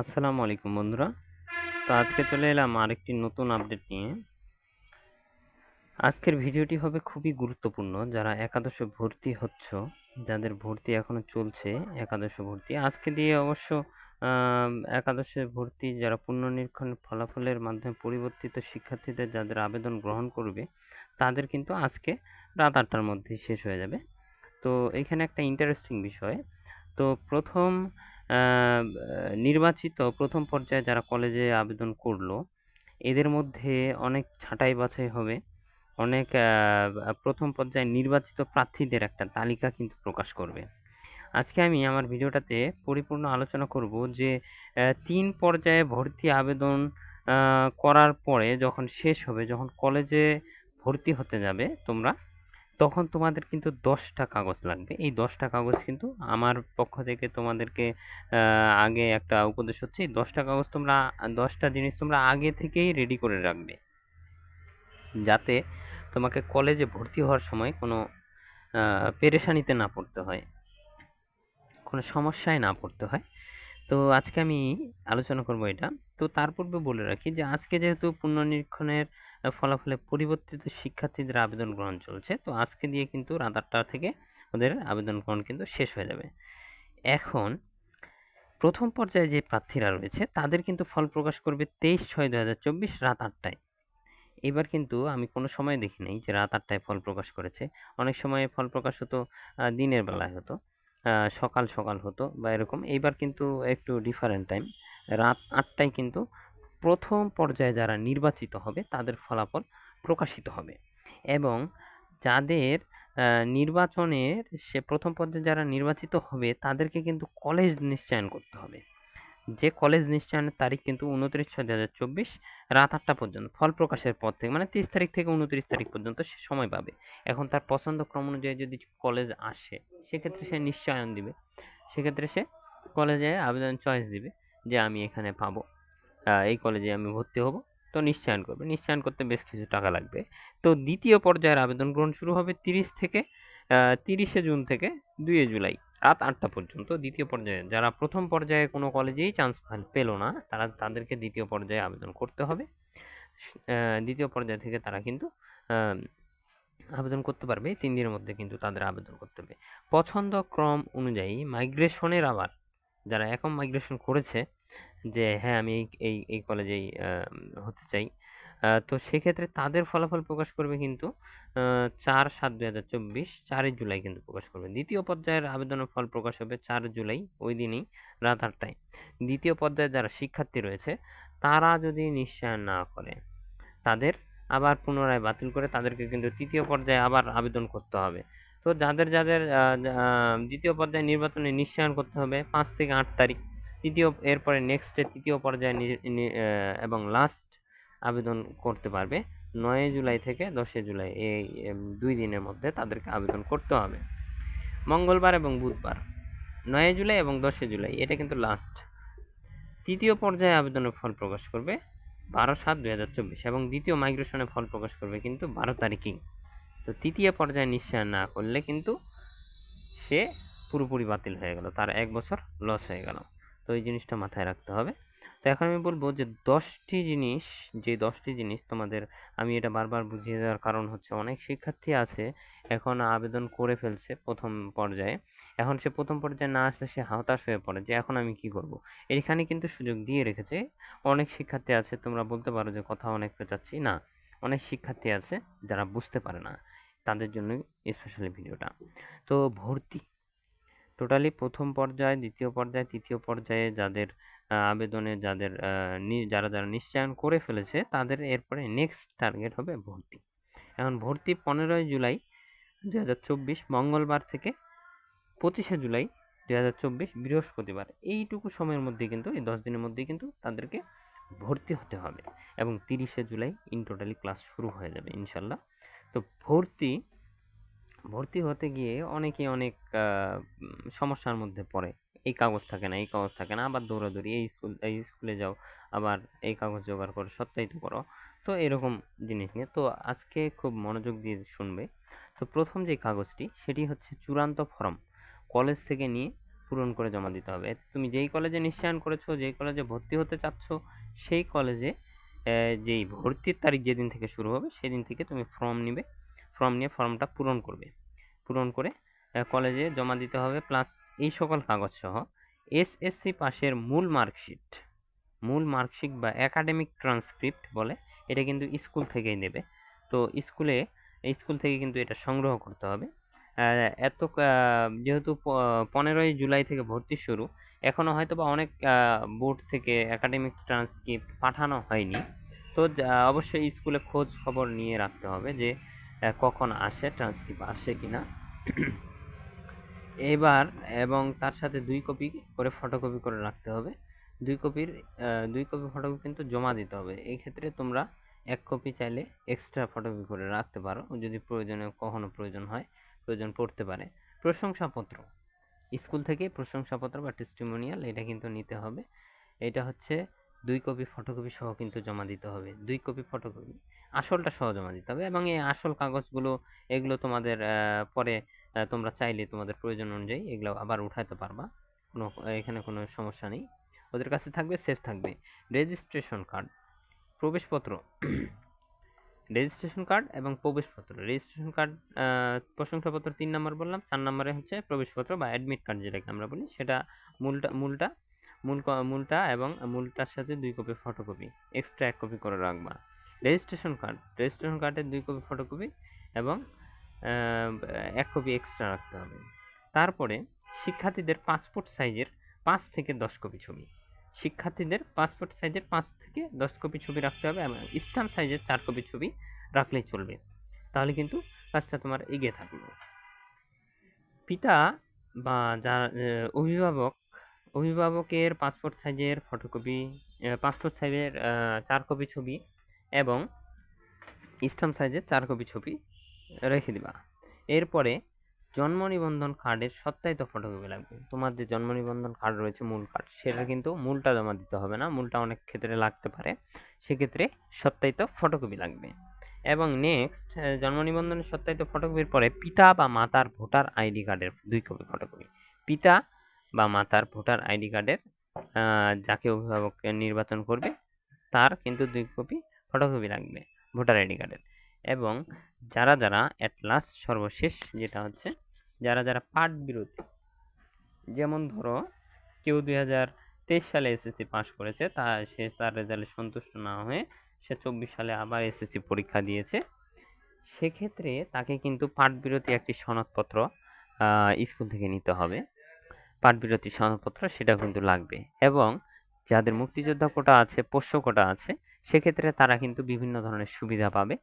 আসসালামু আলাইকুম বন্ধুরা। তো আজকে চলে এলাম আরেকটি নতুন আপডেট নিয়ে। আজকের ভিডিওটি হবে খুবই গুরুত্বপূর্ণ। যারা একাদশে ভর্তি হচ্ছ, যাদের ভর্তি এখনও চলছে, একাদশে ভর্তি, আজকে দিয়ে অবশ্য একাদশে ভর্তি যারা পুনর্নিরীক্ষণ ফলাফলের মাধ্যমে পরিবর্তিত শিক্ষার্থীদের যাদের আবেদন গ্রহণ করবে, তাদের কিন্তু আজকে রাত আটটার মধ্যেই শেষ হয়ে যাবে। তো এখানে একটা ইন্টারেস্টিং বিষয়। তো প্রথম নির্বাচিত প্রথম পর্যায়ে যারা কলেজে আবেদন করল, এদের মধ্যে অনেক ছাঁটাই বাছাই হবে। অনেক প্রথম পর্যায়ে নির্বাচিত প্রার্থীদের একটা তালিকা কিন্তু প্রকাশ করবে। আজকে আমি আমার ভিডিওটাতে পরিপূর্ণ আলোচনা করব যে তিন পর্যায়ে ভর্তি আবেদন করার পরে যখন শেষ হবে, যখন কলেজে ভর্তি হতে যাবে তোমরা তখন তোমাদের কিন্তু দশটা কাগজ লাগবে। এই দশটা কাগজ কিন্তু আমার পক্ষ থেকে তোমাদেরকে আগে একটা উপদেশ হচ্ছে, এই দশটা কাগজ তোমরা, দশটা জিনিস তোমরা আগে থেকেই রেডি করে রাখবে। যাতে তোমাকে কলেজে ভর্তি হওয়ার সময় কোনো পেরেশানিতে না পড়তে হয়, কোনো সমস্যায় না পড়তে হয়। তো আজকে আমি আলোচনা করব এটা। তো তার পূর্বে বলে রাখি যে, আজকে যেহেতু পুনর্নিরীক্ষণের ফলাফলে পরিবর্তিত শিক্ষার্থীদের আবেদন গ্রহণ চলছে, তো আজকে দিয়ে কিন্তু রাত আটটা থেকে ওদের আবেদন গ্রহণ কিন্তু শেষ হয়ে যাবে। এখন প্রথম পর্যায়ে যে প্রার্থীরা রয়েছে, তাদের কিন্তু ফল প্রকাশ করবে তেইশ ছয় দু হাজার চব্বিশ রাত আটটায়। এবার কিন্তু আমি কোনো সময় দেখি নাই যে রাত আটটায় ফল প্রকাশ করেছে। অনেক সময় ফল প্রকাশ হতো দিনের বেলায় হতো। সকাল সকাল হতো বা এরকম। এইবার কিন্তু একটু ডিফারেন্ট টাইম রাত আটটায় কিন্তু প্রথম পর্যায়ে যারা নির্বাচিত হবে, তাদের ফলাফল প্রকাশিত হবে। এবং যাদের নির্বাচনের সে প্রথম পর্যায়ে যারা নির্বাচিত হবে, তাদেরকে কিন্তু কলেজ নিশ্চয়ন করতে হবে। যে কলেজ নিশ্চয়নের তারিখ কিন্তু উনত্রিশ ছয় দু হাজার চব্বিশ রাত আটটা পর্যন্ত, ফল প্রকাশের পর থেকে মানে তিরিশ তারিখ থেকে উনত্রিশ তারিখ পর্যন্ত সে সময় পাবে। এখন তার পছন্দ ক্রম অনুযায়ী যদি কলেজ আসে, সেক্ষেত্রে সে নিশ্চয়ন দিবে। সেক্ষেত্রে সে কলেজে আবেদন চয়েস দিবে যে আমি এখানে পাবো এই কলেজে আমি ভর্তি হব। তো নিশ্চয়ন করবে। নিশ্চয়ন করতে বেশ কিছু টাকা লাগবে। তো দ্বিতীয় পর্যায়ের আবেদন গ্রহণ শুরু হবে তিরিশ থেকে তিরিশে জুন থেকে দুইয়ে জুলাই। রাত আটটা পর্যন্ত দ্বিতীয় পর্যায়ে। যারা প্রথম পর্যায়ে কোনো কলেজেই চান্স পেল না, তারা তাদেরকে দ্বিতীয় পর্যায়ে আবেদন করতে হবে। দ্বিতীয় পর্যায় থেকে তারা কিন্তু আবেদন করতে পারবে। তিন দিনের মধ্যে কিন্তু তাদের আবেদন করতে হবে। পছন্দ ক্রম অনুযায়ী মাইগ্রেশনের আবার যারা এখন মাইগ্রেশন করেছে, যে হ্যাঁ আমি এই এই কলেজেই হতে চাই তো সেক্ষেত্রে তাদের ফলাফল প্রকাশ করবে কিন্তু চার সাত দুই হাজার চব্বিশ, চারই জুলাই কিন্তু প্রকাশ করবে। দ্বিতীয় পর্যায়ের আবেদনের ফল প্রকাশ হবে চার জুলাই, ওই দিনই, রাত আটটায়। দ্বিতীয় পর্যায়ে যারা শিক্ষার্থী রয়েছে, তারা যদি নিশ্চয় না করে, তাদের আবার পুনরায় বাতিল করে তাদেরকে কিন্তু তৃতীয় পর্যায়ে আবার আবেদন করতে হবে। তো যাদের যাদের দ্বিতীয় পর্যায়ে নির্বাচনে নিশ্চয়ন করতে হবে পাঁচ থেকে আট তারিখ, তৃতীয়, এরপরে নেক্সটে তৃতীয় পর্যায়ে এবং লাস্ট আবেদন করতে পারবে। নয় জুলাই থেকে দশই জুলাই এই দুই দিনের মধ্যে তাদেরকে আবেদন করতে হবে। মঙ্গলবার এবং বুধবার, নয় জুলাই এবং দশই জুলাই, এটা কিন্তু লাস্ট তৃতীয় পর্যায়ে আবেদনের ফল প্রকাশ করবে বারো সাত দুই হাজার চব্বিশ এবং দ্বিতীয় মাইগ্রেশনে ফল প্রকাশ করবে কিন্তু বারো তারিখেই। তো তৃতীয় পর্যায়ে নিশ্চয় না করলে কিন্তু সে পুরোপুরি বাতিল হয়ে গেল, তার এক বছর লস হয়ে গেল। তো এই জিনিসটা মাথায় রাখতে হবে। তো এখন আমি বলব যে, দশটি জিনিস, যে দশটি জিনিস তোমাদের আমি এটা বারবার বুঝিয়ে দেওয়ার কারণ হচ্ছে, অনেক শিক্ষার্থী আছে, এখন আবেদন করে ফেলছে প্রথম পর্যায়ে। এখন সে প্রথম পর্যায়ে না আসলে সে হতাশ হয়ে পড়ে যে, এখন আমি কি করব? এখানে কিন্তু সুযোগ দিয়ে রেখেছে, অনেক শিক্ষার্থী আছে, তোমরা বলতে পারো যে, কথা অনেক পেঁচাচ্ছি, না। অনেক শিক্ষার্থী আছে, যারা বুঝতে পারে না, তাদের জন্যই স্পেশালি ভিডিওটা। তো ভর্তি টোটালি প্রথম পর্যায়ে, দ্বিতীয় পর্যায়ে, তৃতীয় পর্যায়ে যাদের আবেদনে যাদের যারা যারা নিশ্চয়ন করে ফেলেছে, তাদের এরপরে নেক্সট টার্গেট হবে ভর্তি। এখন ভর্তি পনেরোই জুলাই দু হাজার চব্বিশ, মঙ্গলবার থেকে পঁচিশে জুলাই দু হাজার চব্বিশ, বৃহস্পতিবার। এইটুকু সময়ের মধ্যে কিন্তু, এই দশ দিনের মধ্যেই কিন্তু তাদেরকে ভর্তি হতে হবে এবং তিরিশে জুলাই ইন টোটালি ক্লাস শুরু হয়ে যাবে, ইনশাল্লাহ। তো ভর্তি ভর্তি হতে গিয়ে অনেকে অনেক সমস্যার মধ্যে পড়ে। এই কাগজ থাকে না, এই কাগজ থাকে না, আবার দৌড়াদৌড়ি, এই স্কুল, এই স্কুলে যাও, আবার এই কাগজ জোগাড় করো সত্যায়িত করো। তো এরকম জিনিস নিয়ে। তো আজকে খুব মনোযোগ দিয়ে শুনবে। তো প্রথম যে কাগজটি, সেটি হচ্ছে চূড়ান্ত ফর্ম। কলেজ থেকে নিয়ে পূরণ করে জমা দিতে হবে। তুমি যেই কলেজে নিশ্চয়ন করেছ, যেই কলেজে ভর্তি হতে চাচ্ছ, সেই কলেজে যেই ভর্তির তারিখ যেদিন থেকে শুরু হবে, সেদিন থেকে তুমি ফর্ম নিবে। ফর্ম নিয়ে ফর্মটা পূরণ করবে। পূরণ করে কলেজে জমা দিতে হবে প্লাস এই সকল কাগজ সহ এসএসসি পাশের মূল মার্কশিট মূল মার্কশিট বা একাডেমিক ট্রান্সক্রিপ্ট বলে, এটা কিন্তু স্কুল থেকেই নেবে। তো স্কুলে স্কুল থেকে কিন্তু এটা সংগ্রহ করতে হবে। এত যেহেতু পনেরোই জুলাই থেকে ভর্তি শুরু এখনও হয়তো বা অনেক বোর্ড থেকে একাডেমিক ট্রান্সক্রিপ্ট পাঠানো হয়নি। তো অবশ্যই স্কুলে খোঁজ খবর নিয়ে রাখতে হবে যে কখন আসে ট্রান্সক্রিপ্ট আসে কি না এবার এবং তার সাথে দুই কপি করে ফটোকপি করে রাখতে হবে। দুই কপির দুই কপি ফটোকপি কিন্তু জমা দিতে হবে। এই ক্ষেত্রে তোমরা এক কপি চাইলে এক্সট্রা ফটোকপি করে রাখতে পারো, যদি প্রয়োজনে কখনো প্রয়োজন হয়, প্রয়োজন পড়তে পারে। প্রশংসাপত্র। স্কুল থেকে প্রশংসাপত্র বা টেস্টিমোনিয়াল এটা কিন্তু নিতে হবে। এটা হচ্ছে দুই কপি ফটোকপি সহ কিন্তু জমা দিতে হবে। দুই কপি ফটোকপি আসলটা সহ জমা দিতে হবে এবং এই আসল কাগজগুলো, এগুলো তোমাদের পরে তোমরা চাইলে তোমাদের প্রয়োজন অনুযায়ী এগুলো আবার উঠাতে পারবা। কোনো, এখানে কোনো সমস্যা নেই। ওদের কাছে থাকবে সেফ থাকবে। রেজিস্ট্রেশন কার্ড প্রবেশপত্র রেজিস্ট্রেশন কার্ড এবং প্রবেশপত্র। রেজিস্ট্রেশন কার্ড প্রশংসাপত্র তিন নম্বর বললাম, চার নম্বরে হচ্ছে প্রবেশপত্র বা অ্যাডমিট কার্ড যেটাকে আমরা বলি। সেটা মূলটা মূলটা, মূল মূলটা এবং মূলটার সাথে দুই কপি ফটোকপি এক্সট্রা এক কপি করে রাখবা। রেজিস্ট্রেশন কার্ড রেজিস্ট্রেশন কার্ডের দুই কপি ফটোকপি এবং এক কপি এক্সট্রা রাখতে হবে। তারপরে শিক্ষার্থীদের পাসপোর্ট সাইজের পাঁচ থেকে দশ কপি ছবি। শিক্ষার্থীদের পাসপোর্ট সাইজের পাঁচ থেকে দশ কপি ছবি রাখতে হবে এবং স্ট্যাম্প সাইজের চার কপি ছবি রাখলেই চলবে। তাহলে কিন্তু কাজটা তোমার এগিয়ে থাকল। পিতা বা যার অভিভাবক, অভিভাবকের পাসপোর্ট সাইজের ফটোকপি পাসপোর্ট সাইজের চার কপি ছবি এবং স্ট্যাম্প সাইজের চার কপি ছবি রেখে দিবা। এরপরে জন্ম নিবন্ধন কার্ডের সত্যায়িত ফটোকপি লাগবে। তোমার যে জন্ম নিবন্ধন কার্ড রয়েছে, মূল কার্ড সেটা কিন্তু মূলটা জমা দিতে হবে না, মূলটা অনেক ক্ষেত্রে লাগতে পারে। সেক্ষেত্রে সত্যায়িত ফটোকপি লাগবে। এবং নেক্সট জন্ম নিবন্ধনের সত্যায়িত ফটোকপির পরে পিতা বা মাতার ভোটার আইডি কার্ডের দুই কপি ফটোকপি পিতা বা মাতার ভোটার আইডি কার্ডের যাকে অভিভাবক নির্বাচন করবে, তার কিন্তু দুই কপি ফটোকপি লাগবে, ভোটার আইডি কার্ডের এবং যারা যারা অ্যাট লাস্ট সর্বশেষ যেটা হচ্ছে, যারা যারা পাঠ বিরতি। যেমন ধরো, কেউ দুই হাজার তেইশ সালে এসএসসি পাস করেছে, তা সে তার রেজাল্টে সন্তুষ্ট না হয়ে সে চব্বিশ সালে আবার এসএসসি পরীক্ষা দিয়েছে। সেক্ষেত্রে তাকে কিন্তু পাঠ বিরতি একটি সনদপত্র স্কুল থেকে নিতে হবে। পাঠ বিরতি সনদপত্র, সেটাও কিন্তু লাগবে। এবং যাদের মুক্তিযোদ্ধা কোটা আছে, পোষ্য কোটা আছে, সেক্ষেত্রে তারা কিন্তু বিভিন্ন ধরনের সুবিধা পাবে।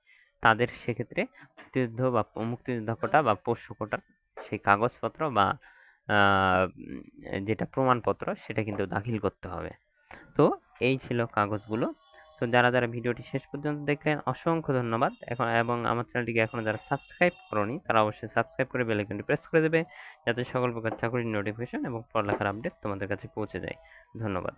তাদের সেক্ষেত্রে মুক্তিযুদ্ধ বা মুক্তিযোদ্ধা কোটা বা পোষ্য কোটার সেই কাগজপত্র বা যেটা প্রমাণপত্র সেটা কিন্তু দাখিল করতে হবে। তো এই ছিল কাগজগুলো। তো যারা যারা ভিডিওটি শেষ পর্যন্ত দেখলেন, অসংখ্য ধন্যবাদ। এখন, এবং আমার চ্যানেলটিকে এখনও যারা সাবস্ক্রাইব করনি, তারা অবশ্যই সাবস্ক্রাইব করে বেলাইকনটি প্রেস করে দেবে, যাতে সকল প্রকার চাকরির নোটিফিকেশন এবং পড়ালেখার আপডেট তোমাদের কাছে পৌঁছে যায়। ধন্যবাদ।